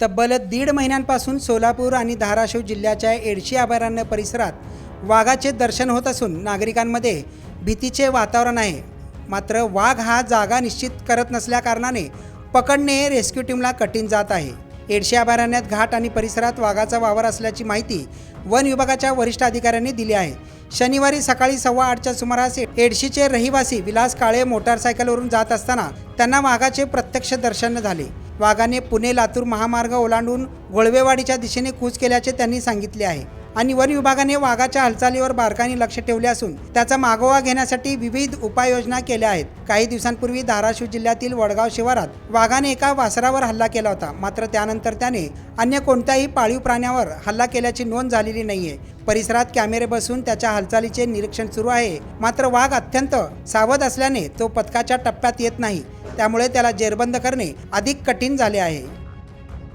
तब्बल दीड महिन्यांपासून सोलापूर आणि धाराशिव जिल्ह्याच्या एडशी अभयारण्य परिसरात वाघाचे दर्शन होत असून नागरिकांमध्ये भीतीचे वातावरण आहे. मात्र वाघ हा जागा निश्चित करत नसल्याकारणाने पकडणे रेस्क्यू टीमला कठीण जात आहे. एडशी अभयारण्यात घाट आणि परिसरात वाघाचा वावर असल्याची माहिती वन विभागाच्या वरिष्ठ अधिकाऱ्यांनी दिली आहे. शनिवारी सकाळी सव्वा आठच्या सुमारास एडशीचे रहिवासी विलास काळे मोटारसायकलवरून जात असताना त्यांना वाघाचे प्रत्यक्ष दर्शन झाले. वाघाने पुणे लातूर महामार्ग ओलांडून गोळवेवाडीच्या दिशेने कूच केल्याचे त्यांनी सांगितले आहे. आणि वन विभागाने वाघाच्या हालचालीवर बारकाईने लक्ष ठेवले असून त्याचा मागोवा घेण्यासाठी विविध उपाययोजना केल्या आहेत. काही दिवसांपूर्वी धाराशिव जिल्ह्यातील वडगाव शिवारात वाघाने एका वासरावर हल्ला केला होता. मात्र त्यानंतर त्याने अन्य कोणत्याही पाळीव प्राण्यावर हल्ला केल्याची नोंद झालेली नाहीये. परिसरात कॅमेरे बसून त्याच्या हालचालीचे निरीक्षण सुरू आहे. मात्र वाघ अत्यंत सावध असल्याने तो पथकाच्या टप्प्यात येत नाही. त्यामुळे त्याला जेरबंद करणे अधिक कठीण झाले आहे.